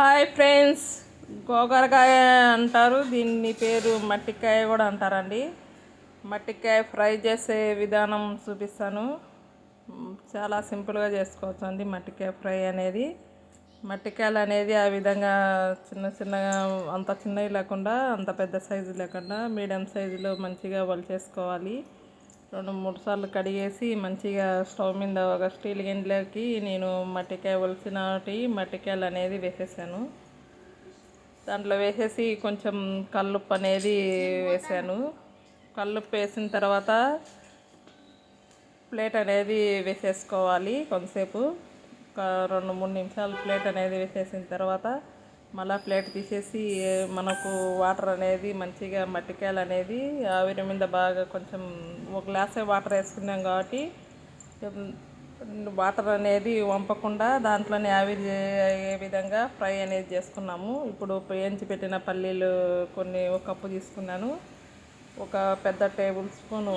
Hi friends గోగరకాయ అంటారు దీన్ని పేరు మట్టికాయ కూడా అంటారండి. మట్టికాయ ఫ్రై చేసే విధానం చూపిస్తాను. చాలా సింపుల్గా చేసుకోవచ్చు అండి మట్టికాయ ఫ్రై అనేది. మట్టికాయలు అనేది ఆ విధంగా చిన్న చిన్నగా అంత చిన్నవి లేకుండా అంత పెద్ద సైజు లేకుండా మీడియం సైజులో మంచిగా వలిచేసుకోవాలి రెండు మూడు సార్లు కడిగేసి మంచిగా స్టవ్ మీద ఒక స్టీల్ గిన్నెలోకి నేను మట్టికాయ ఒలిసినటి మట్టికాయలు అనేది వేసేసాను. దాంట్లో వేసేసి కొంచెం కల్లుప్పు అనేది వేసాను. కల్లుప్పు వేసిన తర్వాత ప్లేట్ అనేది వేసేసుకోవాలి కొంతసేపు. ఒక రెండు మూడు నిమిషాలు ప్లేట్ అనేది వేసేసిన తర్వాత మళ్ళీ ప్లేట్ తీసేసి మనకు వాటర్ అనేది మంచిగా మట్టికాయలు అనేది ఆవిరి మీద బాగా కొంచెం ఒక గ్లాసే వాటర్ వేసుకున్నాం కాబట్టి వాటర్ అనేది వంపకుండా దాంట్లోనే ఆవిరి అయ్యే విధంగా ఫ్రై అనేది చేసుకున్నాము. ఇప్పుడు వేయించి పెట్టిన పల్లీలు కొన్ని ఒక కప్పు తీసుకున్నాను. ఒక పెద్ద టేబుల్ స్పూను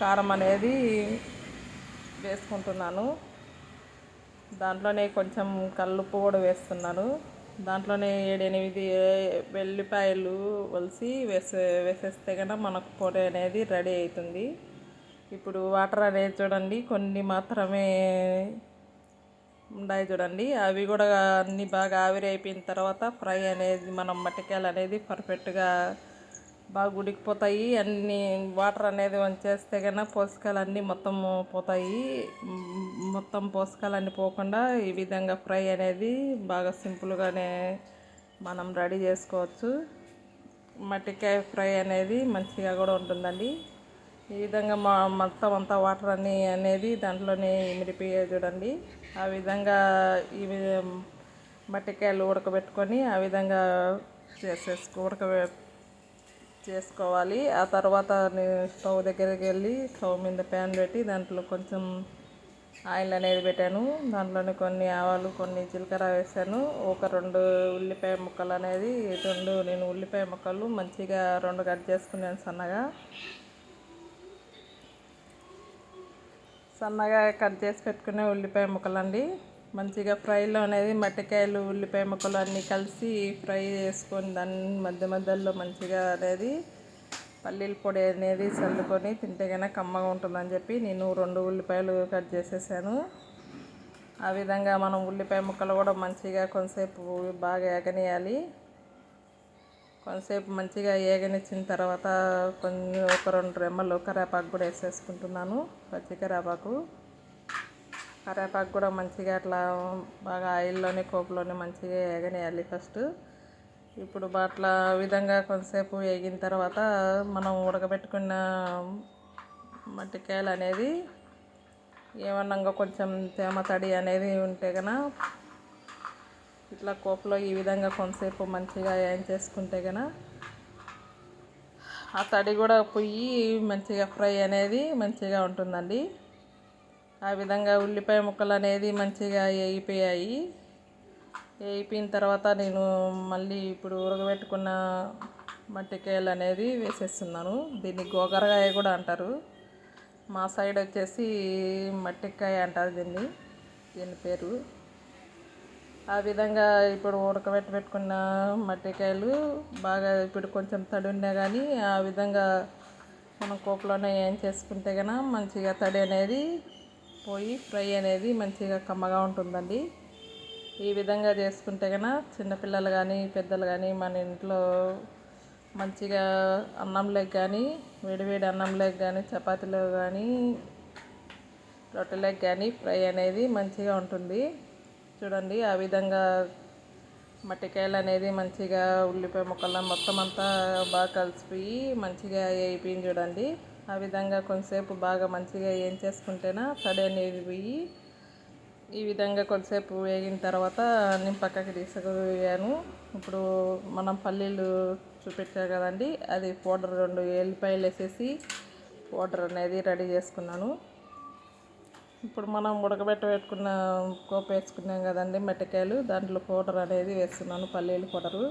కారం అనేది వేసుకుంటున్నాను. దాంట్లోనే కొంచెం కల్లుప్పు కూడా వేస్తున్నాను. దాంట్లోనే ఏడెనిమిది వెల్లిపాయలు వలిసి వేసే వేసేస్తే కనుక మనకు పొడి అనేది రెడీ అవుతుంది ఇప్పుడు వాటర్ అనేది చూడండి కొన్ని మాత్రమే ఉన్నాయి చూడండి. అవి కూడా అన్నీ బాగా ఆవిరి అయిపోయిన తర్వాత ఫ్రై అనేది మనం మట్టికాయలు అనేది పర్ఫెక్ట్గా బాగా ఉడికిపోతాయి అన్ని వాటర్ అనేది వంచేస్తే కన్నా పోషకాలు అన్నీ మొత్తం పోతాయి. మొత్తం పోషకాలు అన్నీ పోకుండా ఈ విధంగా ఫ్రై అనేది బాగా సింపుల్గానే మనం రెడీ చేసుకోవచ్చు. మట్టికాయ ఫ్రై అనేది మంచిగా కూడా ఉంటుందండి. ఈ విధంగా మా మొత్తం అంతా వాటర్ అన్ని అనేది దాంట్లోనే ఇమిడిపోయాయి చూడండి. ఆ విధంగా ఇవి మట్టికాయలు ఉడకబెట్టుకొని ఆ విధంగా చేసేసుకో ఉడకబె చేసుకోవాలి. ఆ తర్వాత నేను స్టవ్ దగ్గరికి వెళ్ళి స్టవ్ మీద ప్యాన్ పెట్టి దాంట్లో కొంచెం ఆయిల్ అనేది పెట్టాను. దాంట్లోనే కొన్ని ఆవాలు కొన్ని జీలకర్ర వేసాను. ఒక రెండు ఉల్లిపాయ ముక్కలు అనేది రెండు నేను ఉల్లిపాయ ముక్కలు మంచిగా రెండు కట్ చేసుకున్నాను సన్నగా. సన్నగా కట్ చేసి పెట్టుకునే ఉల్లిపాయ ముక్కలు అండి మంచిగా ఫ్రైలో అనేది మట్టికాయలు ఉల్లిపాయ ముక్కలు అన్నీ కలిసి ఫ్రై చేసుకొని దాని మధ్య మధ్యలో మంచిగా అనేది పల్లీల పొడి అనేది చల్లుకొని తింటే కనుక కమ్మగా ఉంటుందని చెప్పి నేను రెండు ఉల్లిపాయలు కట్ చేసేసాను. ఆ విధంగా మనం ఉల్లిపాయ ముక్కలు కూడా మంచిగా కొంతసేపు బాగా ఏగనియాలి. కొంతసేపు మంచిగా ఏగనిచ్చిన తర్వాత కొంచెం ఒక రెండు రెమ్మలు కరేపాకు కూడా వేసేసుకుంటున్నాను పచ్చి కరేపాకు కరేపాకు కూడా మంచిగా అట్లా బాగా ఆయిల్లోనే కోపులోనే మంచిగా ఏగనేయాలి ఫస్ట్. ఇప్పుడు అట్లా విధంగా కొంతసేపు వేగిన తర్వాత మనం ఉడకబెట్టుకున్న మట్టికాయలు అనేది ఏమన్నా ఇంకా కొంచెం తేమ తడి అనేది ఉంటే కనుక ఇట్లా కోపలో ఈ విధంగా కొంతసేపు మంచిగా ఏం చేసుకుంటే కనుక ఆ తడి కూడా పొయ్యి మంచిగా ఫ్రై అనేది మంచిగా ఉంటుందండి. ఆ విధంగా ఉల్లిపాయ ముక్కలు అనేది మంచిగా వేగిపోయాయి వేగిపోయిన తర్వాత నేను మళ్ళీ ఇప్పుడు ఉరగబెట్టుకున్న మట్టికాయలు అనేది వేసేస్తున్నాను. దీన్ని గోగరగాయ కూడా అంటారు. మా సైడ్ వచ్చేసి మట్టికాయ అంటారు దీన్ని. దీని పేరు. ఆ విధంగా ఇప్పుడు ఉడకబెట్టి పెట్టుకున్న మట్టికాయలు బాగా ఇప్పుడు కొంచెం తడి ఉన్నా కానీ ఆ విధంగా మనం కోపలోనే ఏం చేసుకుంటే కనుక మంచిగా తడి అనేది పోయి ఫ్రై అనేది మంచిగా కమ్మగా ఉంటుందండి. ఈ విధంగా చేసుకుంటే కనుక చిన్నపిల్లలు కానీ పెద్దలు కానీ మన ఇంట్లో మంచిగా అన్నంలోకి కానీ వేడివేడి అన్నంలోకి కానీ చపాతీలో కానీ రొట్టెలకు కానీ ఫ్రై అనేది మంచిగా ఉంటుంది. చూడండి ఆ విధంగా మట్టికాయలు అనేది మంచిగా ఉల్లిపాయ ముక్కలు మొత్తం అంతా బాగా కలిసిపోయి మంచిగా అయిపోయింది చూడండి. ఆ విధంగా కొంతసేపు బాగా మంచిగా ఏం చేసుకుంటేనా తడి అనేది పోయి ఈ విధంగా కొంతసేపు వేగిన తర్వాత నేను పక్కకి తీసుకుపోయాను. ఇప్పుడు మనం పల్లీలు చూపించాం కదండి అది పౌడర్ రెండు ఎల్లిపాయలు వేసేసి పౌడర్ అనేది రెడీ చేసుకున్నాను. ఇప్పుడు మనం ఉడకబెట్ట పెట్టుకున్న కోప వేసుకున్నాం కదండి మట్టికాయలు. దాంట్లో పౌడర్ అనేది వేస్తున్నాను పల్లీలు పౌడరు.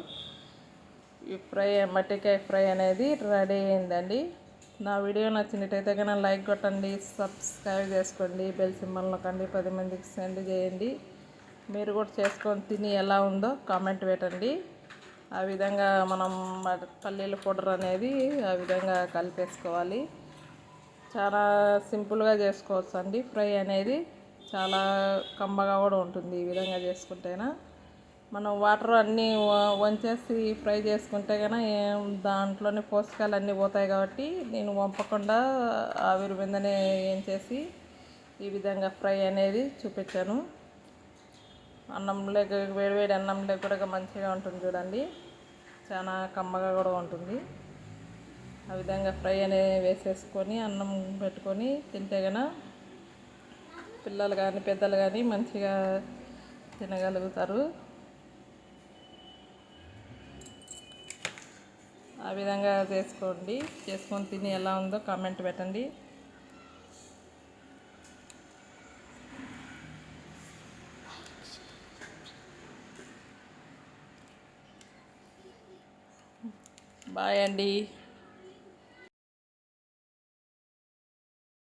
ఈ ఫ్రై మట్టికాయ ఫ్రై అనేది రెడీ అయిందండి. నా వీడియో నచ్చినట్టయితే కనుక లైక్ కొట్టండి సబ్స్క్రైబ్ చేసుకోండి బెల్ సింబల్ నొక్కండి పది మందికి సెండ్ చేయండి. మీరు కూడా చేసుకొని తిని ఎలా ఉందో కామెంట్ పెట్టండి. ఆ విధంగా మనం పల్లీల పౌడర్ అనేది ఆ విధంగా కలిపేసుకోవాలి. చాలా సింపుల్గా చేసుకోవచ్చు అండి ఫ్రై అనేది చాలా కమ్మగా కూడా ఉంటుంది ఈ విధంగా చేసుకుంటేనా. మనం వాటర్ అన్నీ వంచేసి ఫ్రై చేసుకుంటే కనుక దాంట్లోనే పోషకాలు అన్నీ పోతాయి కాబట్టి నేను వంపకుండా ఆవిరి మీదనే ఏం చేసి ఈ విధంగా ఫ్రై అనేది చూపించాను. అన్నంలోకి వేడివేడి అన్నంలోకి కూడా మంచిగా ఉంటుంది చూడండి. చాలా కమ్మగా కూడా ఉంటుంది. ఆ విధంగా ఫ్రై అనేది వేసేసుకొని అన్నం పెట్టుకొని తింటే కనుక పిల్లలు కానీ పెద్దలు కానీ మంచిగా తినగలుగుతారు. ఆ విధంగా చేసుకోండి. చేసుకొని తిని ఎలా ఉందో కామెంట్ పెట్టండి. బాయ్ అండి.